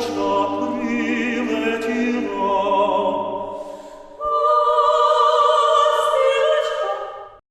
Щедрик, щедрик, щедрик, очка прилетіла.